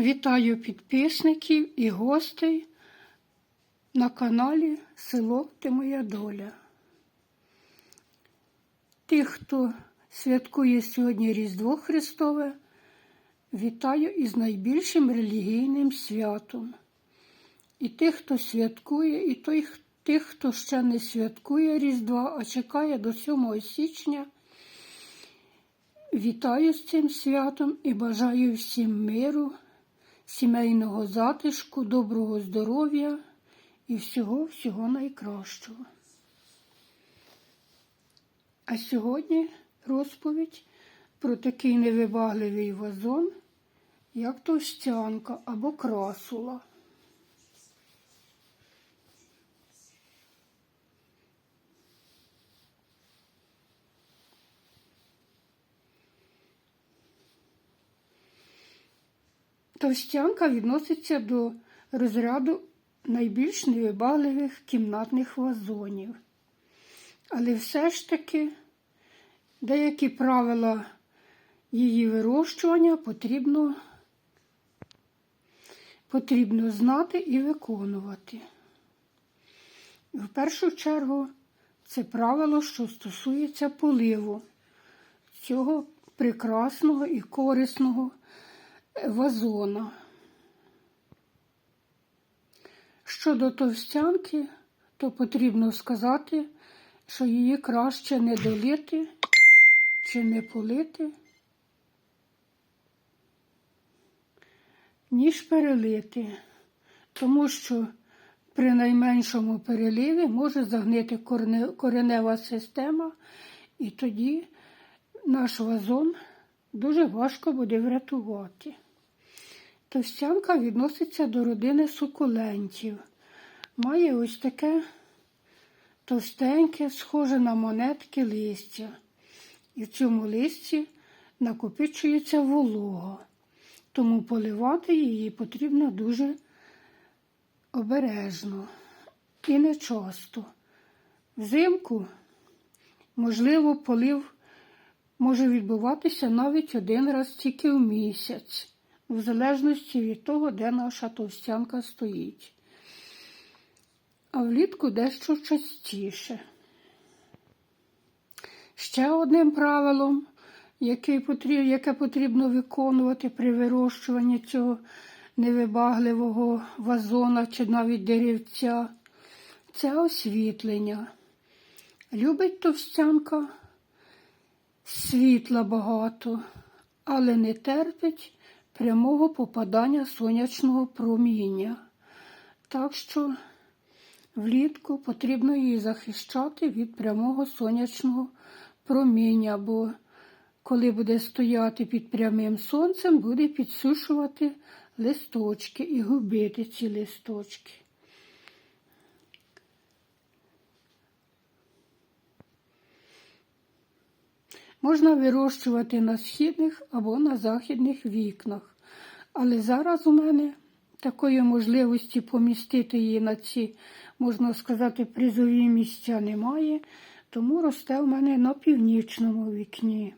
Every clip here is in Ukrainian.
Вітаю підписників і гостей на каналі Село Ти Моя Доля. Тих, хто святкує сьогодні Різдво Христове, вітаю із найбільшим релігійним святом. І тих, хто святкує, і тих, хто ще не святкує Різдва, а чекає до 7 січня. Вітаю з цим святом і бажаю всім миру, сімейного затишку, доброго здоров'я і всього-всього найкращого. А сьогодні розповідь про такий невибагливий вазон, як товстянка або красула. Товстянка відноситься до розряду найбільш невибагливих кімнатних вазонів. Але все ж таки деякі правила її вирощування потрібно, потрібно знати і виконувати. В першу чергу це правило, що стосується поливу цього прекрасного і корисного вазона. Щодо товстянки, то потрібно сказати, що її краще не долити чи не полити, ніж перелити, тому що при найменшому переливі може загнити коренева система, і тоді наш вазон дуже важко буде врятувати. Товстянка відноситься до родини сукулентів. Має ось таке товстеньке, схоже на монетки листя. І в цьому листі накопичується волога, тому поливати її потрібно дуже обережно і не часто. Взимку, можливо, полив може відбуватися навіть один раз тільки в місяць в залежності від того, де наша товстянка стоїть. А влітку дещо частіше. Ще одним правилом, яке потрібно виконувати при вирощуванні цього невибагливого вазона чи навіть деревця, це освітлення. Любить товстянка світла багато, але не терпить прямого попадання сонячного проміння. Так що влітку потрібно її захищати від прямого сонячного проміння, бо коли буде стояти під прямим сонцем, буде підсушувати листочки і губити ці листочки. Можна вирощувати на східних або на західних вікнах. Але зараз у мене такої можливості помістити її на ці, можна сказати, призові місця немає, тому росте в мене на північному вікні.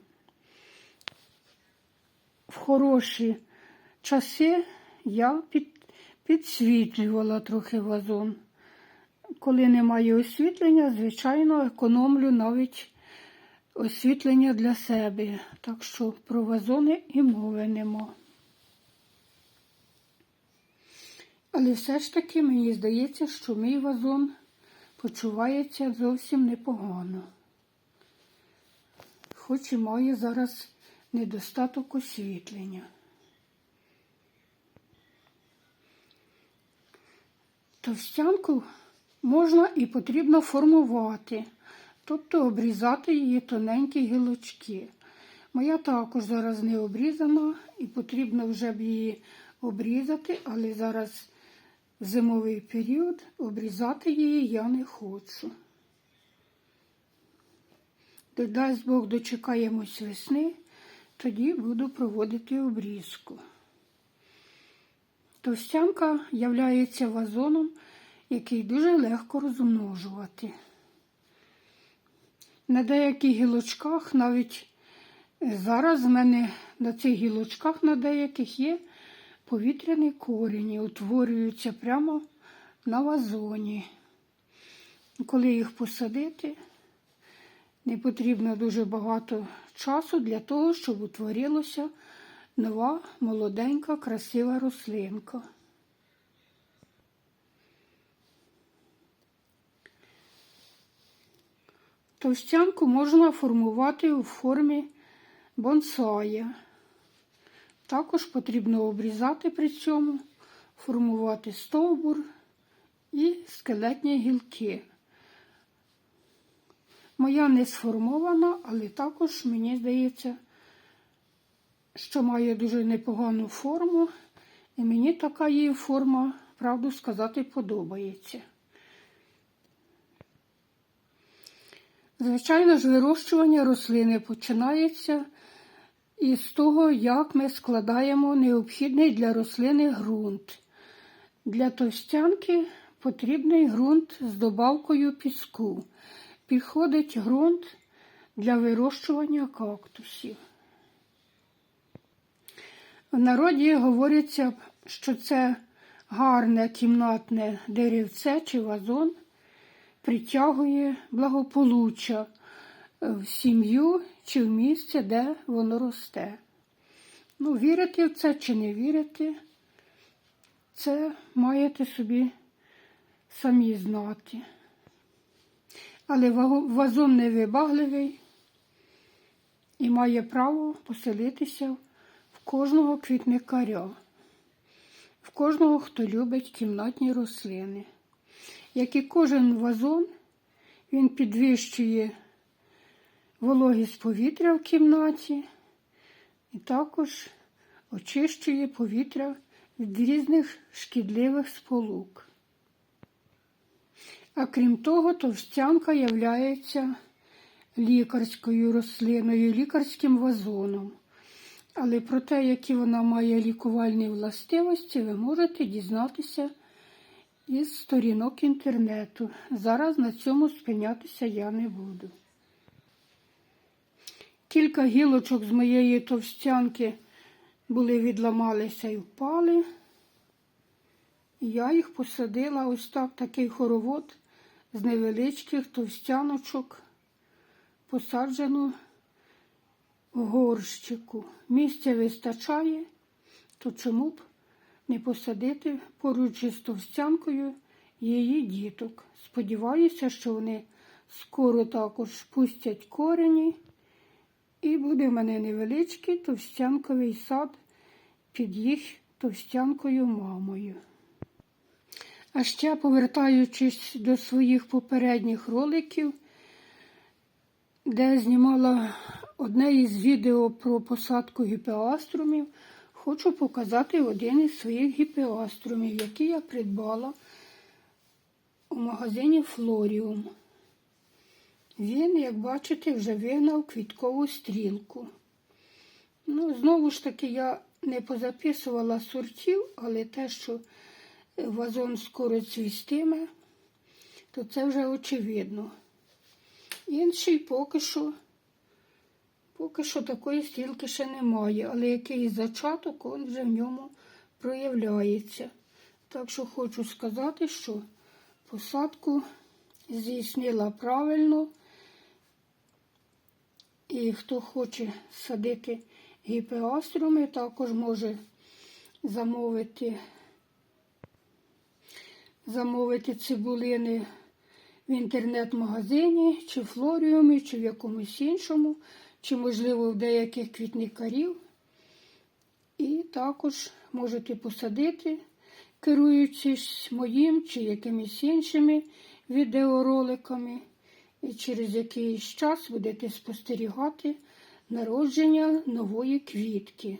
В хороші часи я під, підсвітлювала трохи вазон. Коли немає освітлення, звичайно, економлю навіть освітлення для себе, так що про вазони і мови нема. Але все ж таки мені здається, що мій вазон почувається зовсім непогано, хоч і має зараз недостаток освітлення. Товстянку можна і потрібно формувати тобто обрізати її тоненькі гілочки. Моя також зараз не обрізана і потрібно вже б її обрізати, але зараз зимовий період обрізати її я не хочу. Дасть Бог дочекаємось весни, тоді буду проводити обрізку. Товстянка являється вазоном, який дуже легко розмножувати. На деяких гілочках, навіть зараз в мене на цих гілочках на деяких є повітряні корені утворюються прямо на вазоні. Коли їх посадити, не потрібно дуже багато часу для того, щоб утворилася нова молоденька, красива рослинка. Товстянку можна формувати у формі бонсая. Також потрібно обрізати при цьому, формувати стовбур і скелетні гілки. Моя не сформована, але також мені здається, що має дуже непогану форму, і мені така її форма, правду сказати, подобається. Звичайно ж, вирощування рослини починається із того, як ми складаємо необхідний для рослини ґрунт. Для товстянки потрібний ґрунт з добавкою піску. Підходить ґрунт для вирощування кактусів. В народі говориться, що це гарне кімнатне деревце чи вазон притягує благополуччя в сім'ю чи в місце, де воно росте. Ну, вірити в це чи не вірити, це маєте собі самі знати. Але вазон невибагливий і має право поселитися в кожного квітникаря, в кожного, хто любить кімнатні рослини. Як і кожен вазон, він підвищує вологість повітря в кімнаті і також очищує повітря від різних шкідливих сполук. А крім того, товстянка являється лікарською рослиною, лікарським вазоном. Але про те, які вона має лікувальні властивості, ви можете дізнатися із сторінок інтернету. Зараз на цьому спинятися я не буду. Кілька гілочок з моєї товстянки були відламалися і впали. Я їх посадила ось так, такий хоровод з невеличких товстяночок, посаджену в горщику. Місця вистачає, то чому б не посадити поруч із товстянкою її діток. Сподіваюся, що вони скоро також пустять корені, і буде в мене невеличкий товстянковий сад під їх товстянкою мамою. А ще, повертаючись до своїх попередніх роликів, де знімала одне із відео про посадку гіпеаструмів, хочу показати один із своїх гіпеаструмів, який я придбала у магазині Флоріум. Він, як бачите, вже вигнав квіткову стрілку. Ну, Знову ж таки, я не позаписувала сортів, але те, що вазон скоро цвістиме, то це вже очевидно. Інший поки що Поки що такої стрілки ще немає, але якийсь зачаток он вже в ньому проявляється. Так що хочу сказати, що посадку здійснила правильно. І хто хоче садити гіпеаструми, також може замовити замовити цибулини в інтернет-магазині, чи флоріумі, чи в якомусь іншому чи, можливо, в деяких квітникарів. І також можете посадити, керуючись моїм чи якимись іншими відеороликами. І через якийсь час будете спостерігати народження нової квітки.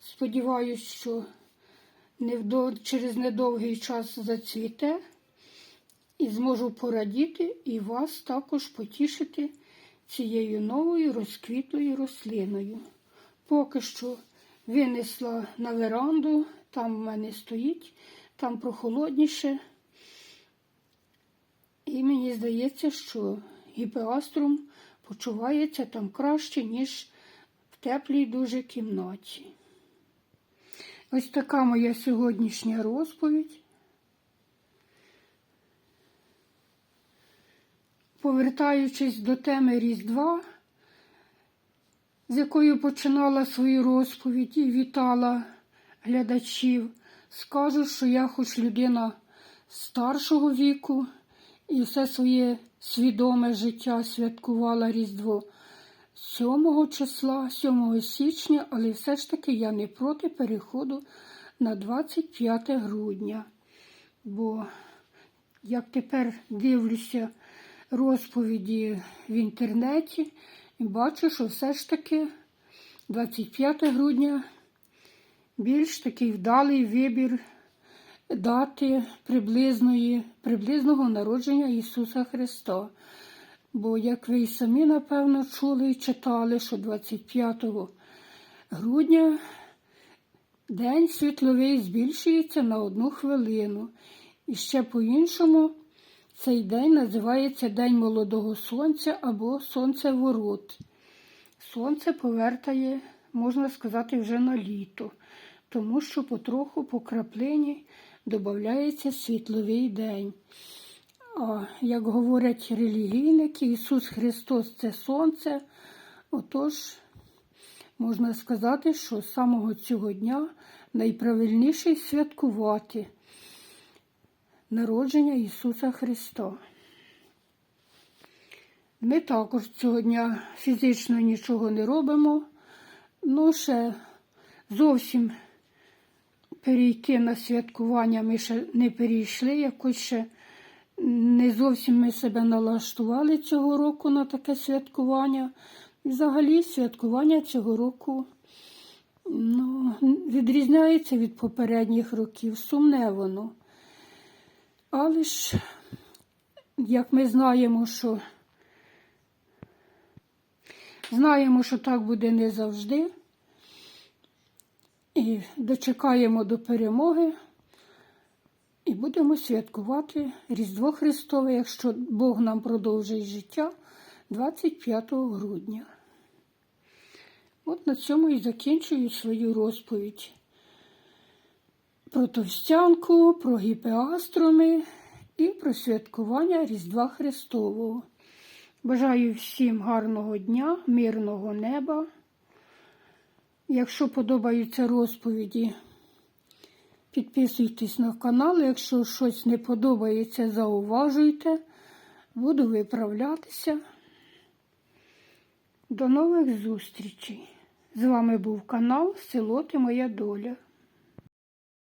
Сподіваюсь, що через недовгий час зацвіте і зможу порадіти і вас також потішити цією новою розквітлою рослиною. Поки що винесла на веранду, там в мене стоїть, там прохолодніше. І мені здається, що гіпеаструм почувається там краще, ніж в теплій дуже кімнаті. Ось така моя сьогоднішня розповідь. Повертаючись до теми Різдва, з якою починала свою розповідь і вітала глядачів, скажу, що я хоч людина старшого віку і все своє свідоме життя святкувала Різдво 7 числа, 7 січня, але все ж таки я не проти переходу на 25 грудня. Бо як тепер дивлюся розповіді в інтернеті і бачу, що все ж таки 25 грудня більш такий вдалий вибір дати приблизної, приблизного народження Ісуса Христа. Бо, як ви й самі, напевно, чули і читали, що 25 грудня день світловий збільшується на одну хвилину. І ще по-іншому цей день називається День молодого сонця або сонцеворот. Сонце повертає, можна сказати, вже на літо, тому що потроху по краплині додається світловий день. А як говорять релігійники, Ісус Христос це Сонце. Отож, можна сказати, що з самого цього дня найправильніше святкувати народження Ісуса Христа. Ми також цього дня фізично нічого не робимо, ну ще зовсім перейти на святкування ми ще не перейшли, якось ще не зовсім ми себе налаштували цього року на таке святкування. І взагалі святкування цього року ну, відрізняється від попередніх років, сумне воно. Але ж, як ми знаємо, що знаємо, що так буде не завжди. І дочекаємо до перемоги і будемо святкувати Різдво Христове, якщо Бог нам продовжить життя 25 грудня. От на цьому і закінчую свою розповідь про товстянку, про гіпеастроми і про святкування Різдва Христового. Бажаю всім гарного дня, мирного неба. Якщо подобаються розповіді, підписуйтесь на канал. Якщо щось не подобається, зауважуйте. Буду виправлятися. До нових зустрічей! З вами був канал Село Ти Моя Доля.